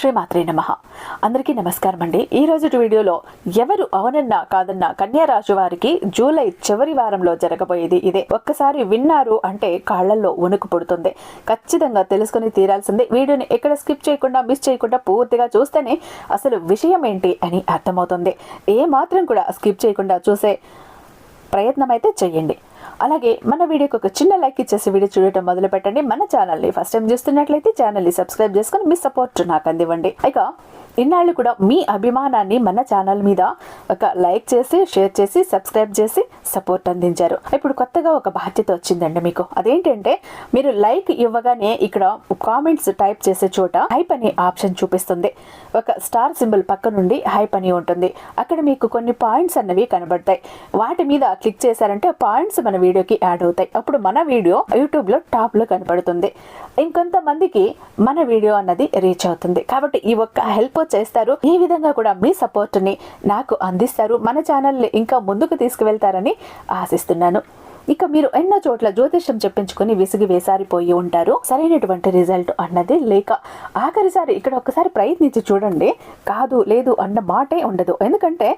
శ్రీమాత్రి నమ. అందరికీ నమస్కారం అండి ఈ రోజు వీడియోలో ఎవరు అవునన్నా కాదన్నా కన్యా రాశి వారికి జూలై చివరి వారంలో జరగబోయేది ఇదే. ఒక్కసారి విన్నారు అంటే కాళ్ళల్లో వణుకు పుడుతుంది. ఖచ్చితంగా తెలుసుకుని తీరాల్సిందే. వీడియోని ఎక్కడ స్కిప్ చేయకుండా మిస్ చేయకుండా పూర్తిగా చూస్తేనే అసలు విషయం ఏంటి అని అర్థమవుతుంది. ఏ మాత్రం కూడా స్కిప్ చేయకుండా చూసే ప్రయత్నం అయితే చేయండి అలాగే మన వీడియోకి ఒక చిన్న లైక్ ఇచ్చేసి వీడియో చూడటం మొదలు పెట్టండి. మన ఛానల్ని ఫస్ట్ టైం చూస్తున్నట్లయితే ఛానల్ని సబ్స్క్రైబ్ చేసుకుని మీ సపోర్ట్ నాకు అందివ్వండి. ఇక ఇన్నాళ్ళు కూడా మీ అభిమానాన్ని మన ఛానల్ మీద ఒక లైక్ చేసి షేర్ చేసి సబ్స్క్రైబ్ చేసి సపోర్ట్ అందించారు. ఇప్పుడు కొత్తగా ఒక బాధ్యత వచ్చిందండి మీకు. అదేంటంటే మీరు లైక్ ఇవ్వగానే ఇక్కడ కామెంట్స్ టైప్ చేసే చోట హైప్ అనే ఆప్షన్ చూపిస్తుంది. ఒక స్టార్ సింబల్ పక్క నుండి హైప్ అని ఉంటుంది. అక్కడ మీకు కొన్ని పాయింట్స్ అన్నవి కనబడతాయి. వాటి మీద క్లిక్ చేశారంటే పాయింట్స్ మన వీడియోకి యాడ్ అవుతాయి. అప్పుడు మన వీడియో యూట్యూబ్లో టాప్లో కనబడుతుంది. ఇంకొంతమందికి మన వీడియో అన్నది రీచ్ అవుతుంది. కాబట్టి ఈ ఒక్క హెల్ప్ చేస్తారు ఈ విధంగా కూడా మీ సపోర్ట్ని నాకు అందిస్తారు మన ఛానల్ ఇంకా ముందుకు తీసుకువెళ్తారని ఆశిస్తున్నాను. ఇక మీరు ఎన్నో చోట్ల జ్యోతిష్యం చెప్పించుకుని విసిగి వేసారిపోయి ఉంటారు. సరైనటువంటి రిజల్ట్ అన్నది లేక ఆఖరిసారి ఇక్కడ ఒక్కసారి ప్రయత్నించి చూడండి. కాదు లేదు అన్న మాటే ఉండదు. ఎందుకంటే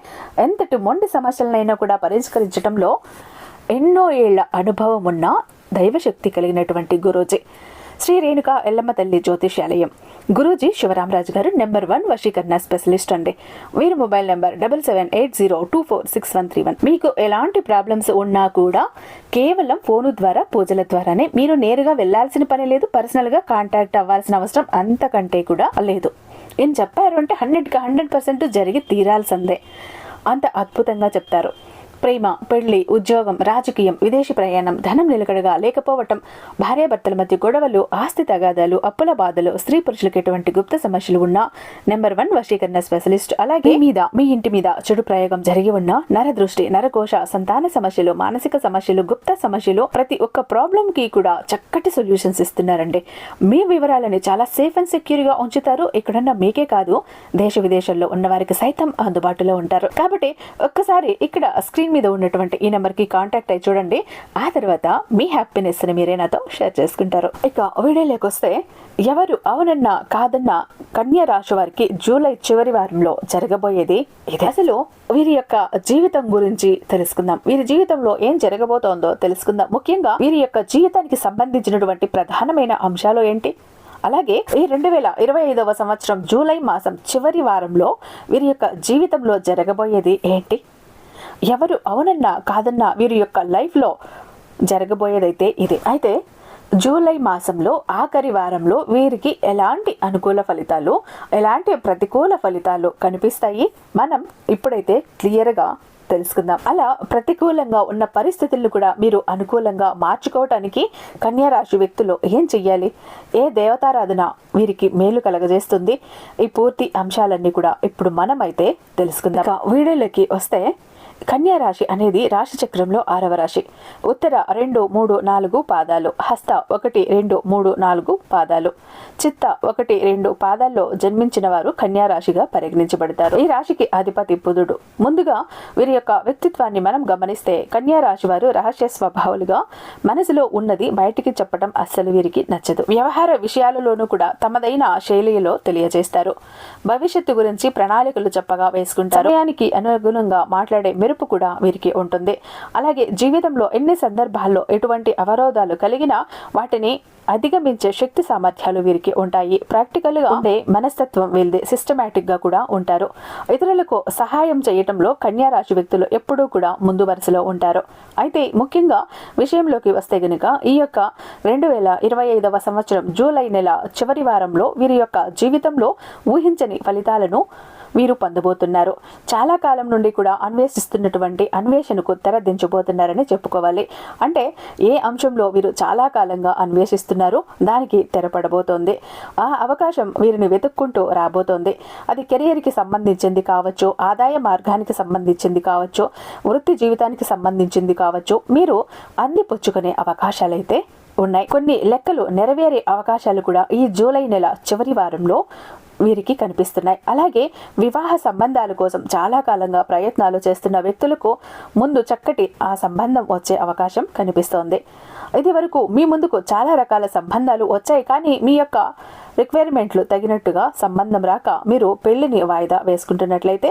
ఎంతటి మొండి సమస్యలనైనా కూడా పరిష్కరించడంలో ఎన్నో ఏళ్ళ అనుభవం ఉన్న దైవశక్తి కలిగినటువంటి గురూజీ. శ్రీ రేణుక ఎల్లమ్మ తల్లి జ్యోతిష్యాలయం. గురూజీ శివరామరాజు గారు నెంబర్ వన్ వశీకరణ స్పెషలిస్ట్ అండి. వీరి mobile number double seven eight zero two four six one three one. మీకు ఎలాంటి ప్రాబ్లమ్స్ ఉన్నా కూడా కేవలం ఫోను ద్వారా పూజల ద్వారానే మీరు నేరుగా వెళ్ళాల్సిన పని లేదు పర్సనల్గా కాంటాక్ట్ అవ్వాల్సిన అవసరం అంతకంటే కూడా లేదు. ఏం చెప్పారు అంటే హండ్రెడ్కి హండ్రెడ్ పర్సెంట్ జరిగి తీరాల్సిందే. అంత అద్భుతంగా చెప్తారు. ప్రేమ పెళ్ళి ఉద్యోగం రాజకీయం విదేశీ ప్రయాణం ధనం నిలకడగా లేకపోవటం భార్యాభర్తల మధ్య గొడవలు ఆస్తి తగాదాలు అప్పుల బాధలు స్త్రీ పురుషులకు ఎటువంటి గుప్త సమస్యలు ఉన్నా నెంబర్ వన్ వశీకరణ స్పెషలిస్ట్. అలాగే మీద మీ ఇంటి మీద చెడు ప్రయోగం జరిగి ఉన్న నరదృష్టి నరకోశ సంతాన సమస్యలు మానసిక సమస్యలు గుప్త సమస్యలు ప్రతి ఒక్క ప్రాబ్లం కి కూడా చక్కటి సొల్యూషన్స్ ఇస్తున్నారండి. మీ వివరాలని చాలా సేఫ్ అండ్ సెక్యూర్గా ఉంచుతారు. ఇక్కడన్న మీకే కాదు. దేశ విదేశాల్లో ఉన్న వారికి సైతం అందుబాటులో ఉంటారు. కాబట్టి ఒక్కసారి ఇక్కడ స్క్రీన్ మీద ఉన్నటువంటి ఈ నెంబర్కి కాంటాక్ట్ అయి చూడండి. ఆ తర్వాత మీ హ్యాపీనెస్ని మీరే నాతో షేర్ చేసుకుంటారు. ఇక వీడియోలోకి వస్తే ఎవరు అవునన్నా కాదన్నా కన్యా రాశి వారికి జూలై చివరి వారంలో జరగబోయేది ఇది. అసలు వీరి యొక్క జీవితం గురించి తెలుసుకుందాం. వీరి జీవితంలో ఏం జరగబోతోందో తెలుసుకుందాం. ముఖ్యంగా వీరి యొక్క జీవితానికి సంబంధించినటువంటి ప్రధానమైన అంశాలు ఏంటి? అలాగే ఈ రెండు వేల ఇరవై ఐదవ సంవత్సరం జూలై మాసం చివరి వారంలో వీరి యొక్క జీవితంలో జరగబోయేది ఏంటి? ఎవరు అవునన్నా కాదన్నా వీరి యొక్క లైఫ్లో జరగబోయేదైతే ఇది. అయితే జూలై మాసంలో ఆఖరి వారంలో వీరికి ఎలాంటి అనుకూల ఫలితాలు ఎలాంటి ప్రతికూల ఫలితాలు కనిపిస్తాయి? మనం ఇప్పుడైతే క్లియర్గా తెలుసుకుందాం. అలా ప్రతికూలంగా ఉన్న పరిస్థితులను కూడా మీరు అనుకూలంగా మార్చుకోవటానికి కన్యారాశి వ్యక్తులు ఏం చెయ్యాలి? ఏ దేవతారాధన వీరికి మేలు కలగజేస్తుంది? ఈ పూర్తి అంశాలన్నీ కూడా ఇప్పుడు మనమైతే తెలుసుకుందాం. వీడియోలోకి వస్తే కన్యా రాశి అనేది రాశి చక్రంలో ఆరవ రాశి. ఉత్తర రెండు మూడు నాలుగు పాదాలు హస్త ఒకటి రెండు మూడు నాలుగు పాదాలు చిత్త ఒకటి రెండు పాదాల్లో జన్మించిన వారు కన్యా రాశిగా పరిగణించబడతారు. ఈ రాశికి అధిపతి బుధుడు. ముందుగా వీరి యొక్క వ్యక్తిత్వాన్ని మనం గమనిస్తే కన్యారాశి వారు రహస్య స్వభావాలుగా మనసులో ఉన్నది బయటికి చెప్పడం అస్సలు వీరికి నచ్చదు. వ్యవహార విషయాలలోనూ కూడా తమదైన శైలిలో తెలియజేస్తారు. భవిష్యత్తు గురించి ప్రణాళికలు చెప్పగా వేసుకుంటారు. సమయానికి అనుగుణంగా మాట్లాడే మెరుపు కూడా వీరికి ఉంటుంది. అలాగే జీవితంలో ఎన్ని సందర్భాల్లో ఎటువంటి అవరోధాలు కలిగినా వాటిని అధిగమించే శక్తి సామర్థ్యాలు వీరికి ఉంటాయి. ప్రాక్టికల్గా ఉండే మనస్తత్వం వీళ్ళది సిస్టమేటిక్గా కూడా ఉంటారు. ఇతరులకు సహాయం చేయటంలో కన్యారాశి వ్యక్తులు ఎప్పుడూ కూడా ముందు వరుసలో ఉంటారు. అయితే ముఖ్యంగా విషయంలోకి వస్తే గనుక ఈ యొక్క రెండు వేల ఇరవై ఐదవ సంవత్సరం జూలై నెల చివరి వారంలో వీరి యొక్క జీవితంలో ఊహించని ఫలితాలను వీరు పొందబోతున్నారు. చాలా కాలం నుండి కూడా అన్వేషిస్తున్నటువంటి అన్వేషణకు తెరదించబోతున్నారని చెప్పుకోవాలి. అంటే ఏ అంశంలో వీరు చాలా కాలంగా అన్వేషిస్తున్నారు దానికి తెరపడబోతోంది. ఆ అవకాశం వీరిని వెతుక్కుంటూ రాబోతోంది. అది కెరియర్కి సంబంధించింది కావచ్చు ఆదాయ మార్గానికి సంబంధించింది కావచ్చు వృత్తి జీవితానికి సంబంధించింది కావచ్చు మీరు అందిపుచ్చుకునే అవకాశాలైతే ఉన్నాయి. కొన్ని లెక్కలు నెరవేరే అవకాశాలు కూడా ఈ జూలై నెల చివరి వారంలో వీరికి కనిపిస్తున్నాయి. అలాగే వివాహ సంబంధాల కోసం చాలా కాలంగా ప్రయత్నాలు చేస్తున్న వ్యక్తులకు ముందు చక్కటి ఆ సంబంధం వచ్చే అవకాశం కనిపిస్తోంది. ఇది వరకు మీ ముందుకు చాలా రకాల సంబంధాలు వచ్చాయి. కానీ మీ యొక్క రిక్వైర్మెంట్లు తగినట్టుగా సంబంధం రాక మీరు పెళ్ళిని వాయిదా వేసుకుంటున్నట్లయితే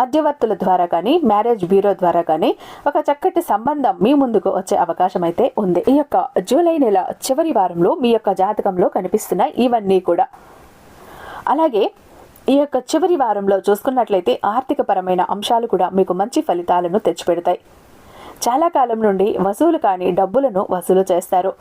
మధ్యవర్తుల ద్వారా కానీ మ్యారేజ్ బ్యూరో ద్వారా కానీ ఒక చక్కటి సంబంధం మీ ముందుకు వచ్చే అవకాశం అయితే ఉంది. ఈ యొక్క జూలై నెల చివరి వారంలో మీ యొక్క జాతకంలో కనిపిస్తున్నాయి. ఇవన్నీ కూడా అలాగే ఈ యొక్క చివరి వారంలో చూసుకున్నట్లయితే ఆర్థికపరమైన అంశాలు కూడా మీకు మంచి ఫలితాలను తెచ్చిపెడతాయి. చాలా కాలం నుండి వసూలు కాని డబ్బులను వసూలు చేస్తారు.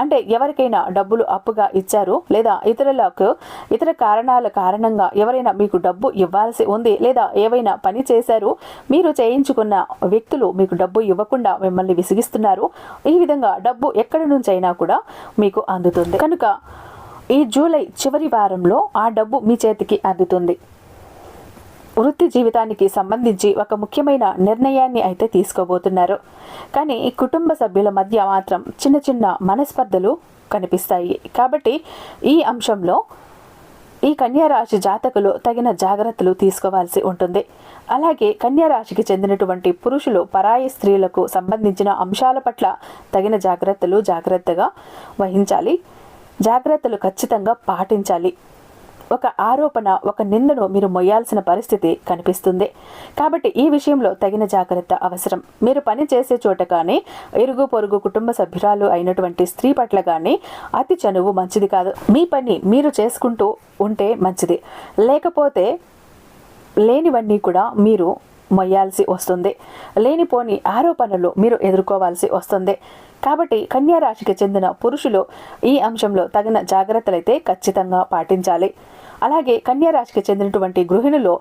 అంటే ఎవరికైనా డబ్బులు అప్పుగా ఇచ్చారు లేదా ఇతరులకు ఇతర కారణాల కారణంగా ఎవరైనా మీకు డబ్బు ఇవ్వాల్సి ఉంది లేదా ఏవైనా పని చేశారు మీరు చేయించుకున్న వ్యక్తులు మీకు డబ్బు ఇవ్వకుండా మిమ్మల్ని విసిగిస్తున్నారు. ఈ విధంగా డబ్బు ఎక్కడి నుంచైనా కూడా మీకు అందుతుంది. కనుక ఈ జూలై చివరి వారంలో ఆ డబ్బు మీ చేతికి అందుతుంది. వృత్తి జీవితానికి సంబంధించి ఒక ముఖ్యమైన నిర్ణయాన్ని అయితే తీసుకోబోతున్నారు. కానీ కుటుంబ సభ్యుల మధ్య మాత్రం చిన్న చిన్న మనస్పర్ధలు కనిపిస్తాయి. కాబట్టి ఈ అంశంలో ఈ కన్యారాశి జాతకులు తగిన జాగ్రత్తలు తీసుకోవాల్సి ఉంటుంది. అలాగే కన్యారాశికి చెందినటువంటి పురుషులు పరాయి స్త్రీలకు సంబంధించిన అంశాల పట్ల తగిన జాగ్రత్తలు జాగ్రత్తగా వహించాలి. జాగ్రత్తలు ఖచ్చితంగా పాటించాలి. ఒక ఆరోపణ ఒక నిందను మీరు మొయ్యాల్సిన పరిస్థితి కనిపిస్తుంది. కాబట్టి ఈ విషయంలో తగిన జాగ్రత్త అవసరం. మీరు పని చేసే చోట కానీ ఇరుగు పొరుగు కుటుంబ సభ్యురాలు అయినటువంటి స్త్రీ పట్ల కానీ అతి చనువు మంచిది కాదు. మీ పని మీరు చేసుకుంటూ ఉంటే మంచిది. లేకపోతే లేనివన్నీ కూడా మీరు మొయ్యాల్సి వస్తుంది. లేనిపోని ఆరోపణలు మీరు ఎదుర్కోవాల్సి వస్తుంది. కాబట్టి కన్యా రాశికి చెందిన పురుషులు ఈ అంశంలో తగిన జాగ్రత్తలైతే ఖచ్చితంగా పాటించాలి. అలాగే కన్యా రాశికి చెందినటువంటి గృహిణులు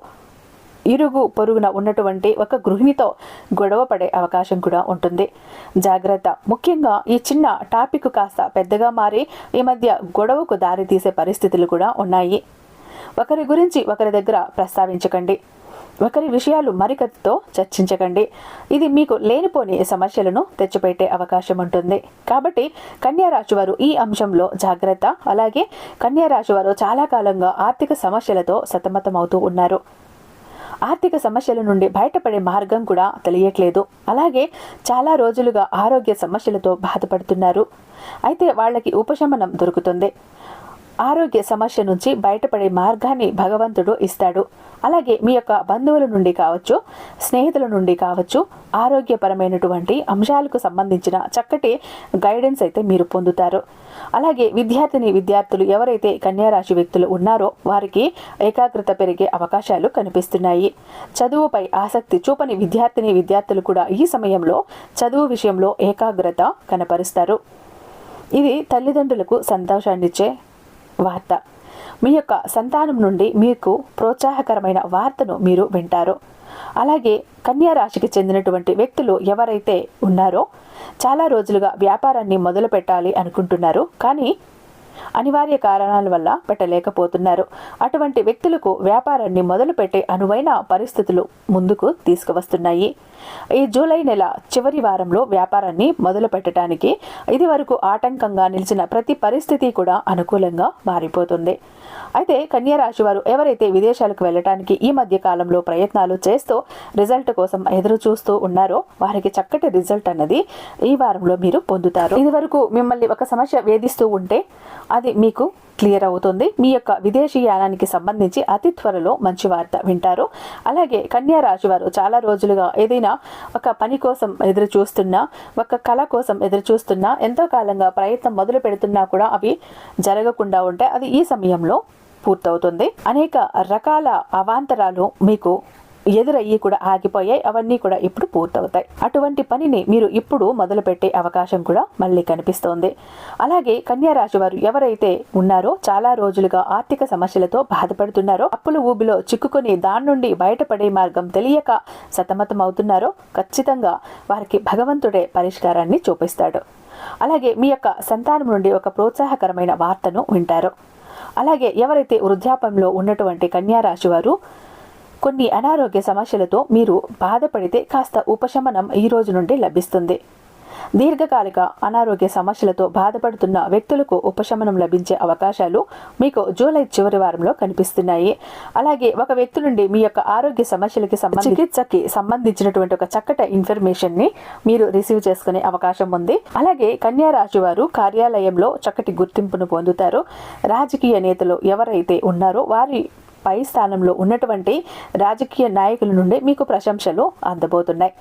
ఇరుగు పొరుగున ఉన్నటువంటి ఒక గృహిణితో గొడవ పడే అవకాశం కూడా ఉంటుంది. జాగ్రత్త. ముఖ్యంగా ఈ చిన్న టాపిక్ కాస్త పెద్దగా మారి ఈ మధ్య గొడవకు దారి తీసే పరిస్థితులు కూడా ఉన్నాయి. ఒకరి గురించి ఒకరి దగ్గర ప్రస్తావించకండి. ఒకరి విషయాలు మరికతో చర్చించకండి. ఇది మీకు లేనిపోని సమస్యలను తెచ్చిపెట్టే అవకాశం ఉంటుంది. కాబట్టి కన్యారాశి వారు ఈ అంశంలో జాగ్రత్త. అలాగే కన్యారాశి వారు చాలా కాలంగా ఆర్థిక సమస్యలతో సతమతమవుతూ ఉన్నారు. ఆర్థిక సమస్యల నుండి బయటపడే మార్గం కూడా తెలియట్లేదు. అలాగే చాలా రోజులుగా ఆరోగ్య సమస్యలతో బాధపడుతున్నారు. అయితే వాళ్ళకి ఉపశమనం దొరుకుతుంది. ఆరోగ్య సమస్య నుంచి బయటపడే మార్గాన్ని భగవంతుడు ఇస్తాడు. అలాగే మీ యొక్క బంధువుల నుండి కావచ్చు స్నేహితుల నుండి కావచ్చు ఆరోగ్యపరమైనటువంటి అంశాలకు సంబంధించిన చక్కటి గైడెన్స్ అయితే మీరు పొందుతారు. అలాగే విద్యార్థిని విద్యార్థులు ఎవరైతే కన్యారాశి వ్యక్తులు ఉన్నారో వారికి ఏకాగ్రత పెరిగే అవకాశాలు కనిపిస్తున్నాయి. చదువుపై ఆసక్తి చూపని విద్యార్థిని విద్యార్థులు కూడా ఈ సమయంలో చదువు విషయంలో ఏకాగ్రత కనపరుస్తారు. ఇది తల్లిదండ్రులకు సంతోషాన్నిచ్చే వార్త. మీ యొక్క సంతానం నుండి మీకు ప్రోత్సాహకరమైన వార్తను మీరు వింటారు. అలాగే కన్యా రాశికి చెందినటువంటి వ్యక్తులు ఎవరైతే ఉన్నారో చాలా రోజులుగా వ్యాపారాన్ని మొదలు పెట్టాలి అనుకుంటున్నారు. కానీ అనివార్య కారణాల వల్ల పెట్టలేకపోతున్నారు. అటువంటి వ్యక్తులకు వ్యాపారాన్ని మొదలుపెట్టే అనువైన పరిస్థితులు ముందుకు తీసుకువస్తున్నాయి. ఈ జూలై నెల చివరి వారంలో వ్యాపారాన్ని మొదలు పెట్టడానికి ఇది వరకు ఆటంకంగా నిలిచిన ప్రతి పరిస్థితి కూడా అనుకూలంగా మారిపోతుంది. అయితే కన్యారాశి వారు ఎవరైతే విదేశాలకు వెళ్ళటానికి ఈ మధ్య కాలంలో ప్రయత్నాలు చేస్తూ రిజల్ట్ కోసం ఎదురు చూస్తూ ఉన్నారో వారికి చక్కటి రిజల్ట్ అన్నది ఈ వారంలో మీరు పొందుతారు. ఇది వరకు మిమ్మల్ని ఒక సమస్య వేధిస్తూ ఉంటే అది మీకు క్లియర్ అవుతుంది. మీ యొక్క విదేశీ యానానికి సంబంధించి అతి త్వరలో మంచి వార్త వింటారు. అలాగే కన్యా రాశి వారు చాలా రోజులుగా ఏదైనా ఒక పని కోసం ఎదురు చూస్తున్నా ఒక కళ కోసం ఎదురు చూస్తున్నా ఎంతో కాలంగా ప్రయత్నం మొదలు పెడుతున్నా కూడా అవి జరగకుండా ఉంటే అది ఈ సమయంలో పూర్తవుతుంది. అనేక రకాల అవాంతరాలు మీకు ఎదురయ్యి కూడా ఆగిపోయాయి. అవన్నీ కూడా ఇప్పుడు పూర్తవుతాయి. అటువంటి పనిని మీరు ఇప్పుడు మొదలుపెట్టే అవకాశం కూడా మళ్ళీ కనిపిస్తోంది. అలాగే కన్యారాశి వారు ఎవరైతే ఉన్నారో చాలా రోజులుగా ఆర్థిక సమస్యలతో బాధపడుతున్నారో అప్పుల ఊబిలో చిక్కుకొని దాని నుండి బయటపడే మార్గం తెలియక సతమతం అవుతున్నారో ఖచ్చితంగా వారికి భగవంతుడే పరిష్కారాన్ని చూపిస్తాడు. అలాగే మీ యొక్క సంతానం నుండి ఒక ప్రోత్సాహకరమైన వార్తను వింటారు. అలాగే ఎవరైతే వృద్ధాపంలో ఉన్నటువంటి కన్యారాశి వారు కొన్ని అనారోగ్య సమస్యలతో మీరు బాధపడితే కాస్త ఉపశమనం ఈ రోజు నుండి లభిస్తుంది. దీర్ఘకాలిక అనారోగ్య సమస్యలతో బాధపడుతున్న వ్యక్తులకు ఉపశమనం లభించే అవకాశాలు మీకు జూలై చివరి వారంలో కనిపిస్తున్నాయి. అలాగే ఒక వ్యక్తి నుండి మీ యొక్క ఆరోగ్య సమస్యలకి సంబంధించి చికిత్సకి సంబంధించినటువంటి ఒక చక్కటి ఇన్ఫర్మేషన్ని మీరు రిసీవ్ చేసుకునే అవకాశం ఉంది. అలాగే కన్యా రాశి వారు కార్యాలయంలో చక్కటి గుర్తింపును పొందుతారు. రాజకీయ నేతలు ఎవరైతే ఉన్నారో వారి పై స్థానంలో ఉన్నటువంటి రాజకీయ నాయకుల నుండి మీకు ప్రశంసలు అందబోతున్నాయి.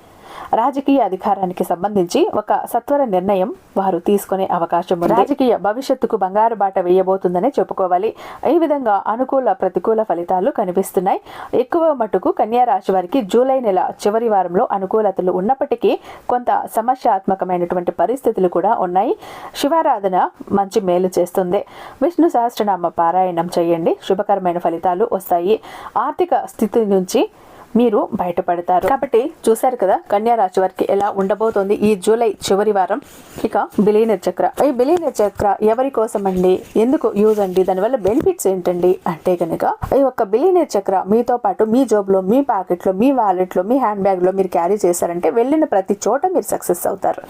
రాజకీయ అధికారానికి సంబంధించి ఒక సత్వర నిర్ణయం వారు తీసుకునే అవకాశం ఉంది. రాజకీయ భవిష్యత్తుకు బంగారు బాట వేయబోతుందనే చెప్పుకోవాలి. ఈ విధంగా అనుకూల ప్రతికూల ఫలితాలు కనిపిస్తున్నాయి. ఎక్కువ మటుకు కన్యా రాశి వారికి జూలై నెల చివరి వారంలో అనుకూలతలు ఉన్నప్పటికీ కొంత సమస్యాత్మకమైనటువంటి పరిస్థితులు కూడా ఉన్నాయి. శివారాధన మంచి మేలు చేస్తుంది. విష్ణు సహస్రనామ పారాయణం చేయండి. శుభకరమైన ఫలితాలు వస్తాయి. ఆర్థిక స్థితి నుంచి మీరు బయటపడతారు. కాబట్టి చూశారు కదా కన్యా రాశి వారికి ఎలా ఉండబోతోంది ఈ జూలై చివరి వారం. ఇక బిలీనర్ చక్ర. ఈ బిలీనర్ చక్ర ఎవరి కోసం అండి ఎందుకు యూజ్ అండి? దానివల్ల బెనిఫిట్స్ ఏంటండి? అంటే కనుక ఈ యొక్క బిలీనర్ చక్ర మీతో పాటు మీ జోబులో మీ ప్యాకెట్లో మీ వాలెట్లో మీ హ్యాండ్ బ్యాగ్లో మీరు క్యారీ చేశారంటే వెళ్ళిన ప్రతి చోట మీరు సక్సెస్ అవుతారు.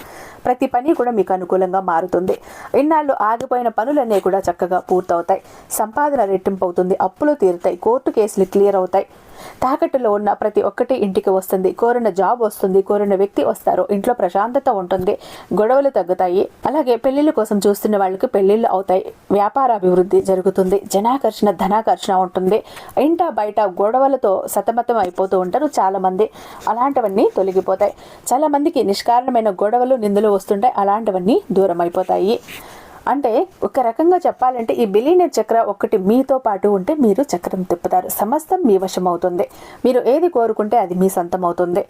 ప్రతి పని కూడా మీకు అనుకూలంగా మారుతుంది. ఇన్నాళ్ళు ఆగిపోయిన పనులన్నీ కూడా చక్కగా పూర్తవుతాయి. సంపాదన రెట్టింపు అవుతుంది. అప్పులు తీరుతాయి. కోర్టు కేసులు క్లియర్ అవుతాయి. తాకట్టులో ఉన్న ప్రతి ఒక్కటి ఇంటికి వస్తుంది. కోరిన జాబ్ వస్తుంది. కోరిన వ్యక్తి వస్తారు. ఇంట్లో ప్రశాంతత ఉంటుంది. గొడవలు తగ్గుతాయి. అలాగే పెళ్ళిళ్ళ కోసం చూస్తున్న వాళ్ళకి పెళ్ళిళ్ళు అవుతాయి. వ్యాపార అభివృద్ధి జరుగుతుంది. జనాకర్షణ ధనాకర్షణ ఉంటుంది. ఇంట బయట గొడవలతో సతమతం అయిపోతూ ఉంటారు చాలా మంది అలాంటివన్నీ తొలగిపోతాయి. చాలా మందికి నిష్కారణమైన గొడవలు నిందలు వస్తుంటాయి. అలాంటివన్నీ దూరం అయిపోతాయి అంటే ఒక రకంగా చెప్పాలంటే ఈ బిలీనియర్ చక్ర ఒకటి మీతో పాటు ఉంటే మీరు చక్రం తిప్పుతారు. సమస్తం మీ వశం అవుతుంది మీరు ఏది కోరుకుంటే అది మీ సొంతం అవుతుంది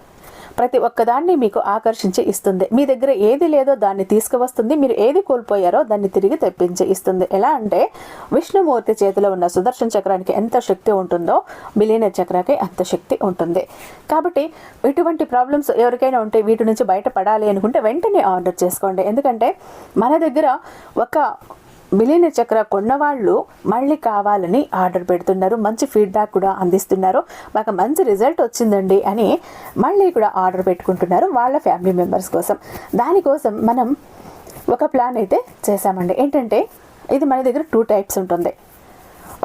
ప్రతి ఒక్కదాన్ని మీకు ఆకర్షించి ఇస్తుంది. మీ దగ్గర ఏది లేదో దాన్ని తీసుకువస్తుంది. మీరు ఏది కోల్పోయారో దాన్ని తిరిగి తెప్పించి ఇస్తుంది. ఎలా అంటే విష్ణుమూర్తి చేతిలో ఉన్న సుదర్శన చక్రానికి ఎంత శక్తి ఉంటుందో బిలీనియర్ చక్రాకి అంత శక్తి ఉంటుంది. కాబట్టి ఇటువంటి ప్రాబ్లమ్స్ ఎవరికైనా ఉంటే వీటి నుంచి బయటపడాలి అనుకుంటే వెంటనే ఆర్డర్ చేసుకోండి. ఎందుకంటే మన దగ్గర ఒక మిలియనర్ చక్ర కొన్నవాళ్ళు మళ్ళీ కావాలని ఆర్డర్ పెడుతున్నారు. మంచి ఫీడ్బ్యాక్ కూడా అందిస్తున్నారు. మాకు మంచి రిజల్ట్ వచ్చిందండి అని మళ్ళీ కూడా ఆర్డర్ పెట్టుకుంటున్నారు వాళ్ళ ఫ్యామిలీ మెంబర్స్ కోసం. దానికోసం మనం ఒక ప్లాన్ అయితే చేసామండి ఏంటంటే ఇది మన దగ్గర టూ టైప్స్ ఉంటుంది.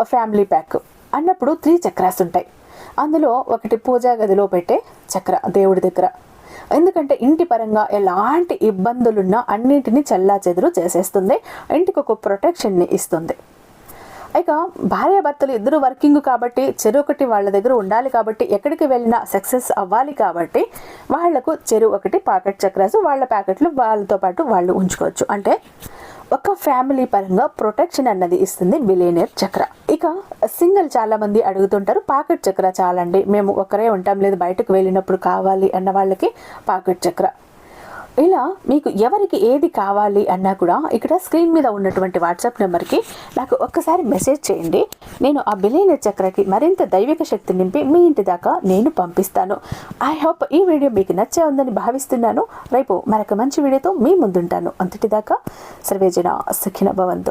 Family pack. అన్నప్పుడు త్రీ చక్రాస్ ఉంటాయి. అందులో ఒకటి పూజా గదిలో పెట్టే చక్ర దేవుడి దగ్గర. ఎందుకంటే ఇంటి పరంగా ఎలాంటి ఇబ్బందులున్నా అన్నింటినీ చల్లా చెదురు చేసేస్తుంది ఇంటికి ఒక ప్రొటెక్షన్ని ఇస్తుంది. ఇక భార్యాభర్తలు ఇద్దరు వర్కింగ్ కాబట్టి చెరువు ఒకటి వాళ్ళ దగ్గర ఉండాలి కాబట్టి ఎక్కడికి వెళ్ళినా సక్సెస్ అవ్వాలి కాబట్టి వాళ్ళకు చెరువు ఒకటి పాకెట్ చక్రాసు వాళ్ళ ప్యాకెట్లు వాళ్ళతో పాటు వాళ్ళు ఉంచుకోవచ్చు. అంటే ఒక ఫ్యామిలీ పరంగా ప్రొటెక్షన్ అన్నది ఇస్తుంది బిలేనియర్ చక్ర. ఇక సింగిల్ చాలా మంది అడుగుతుంటారు పాకెట్ చక్ర చాలండి మేము ఒకరే ఉంటాం లేదు బయటకు వెళ్ళినప్పుడు కావాలి అన్న వాళ్ళకి పాకెట్ చక్ర. ఇలా మీకు ఎవరికి ఏది కావాలి అన్నా కూడా ఇక్కడ స్క్రీన్ మీద ఉన్నటువంటి వాట్సాప్ నెంబర్కి నాకు ఒక్కసారి మెసేజ్ చేయండి. నేను ఆ బిలియన చక్రకి మరింత దైవిక శక్తి నింపి మీ ఇంటి దాకా నేను పంపిస్తాను. ఐ హోప్ ఈ వీడియో మీకు నచ్చే ఉందని భావిస్తున్నాను. రేపు మరొక మంచి వీడియోతో మీ ముందుంటాను. అంతటిదాకా సర్వేజన సుఖిన భవంతు.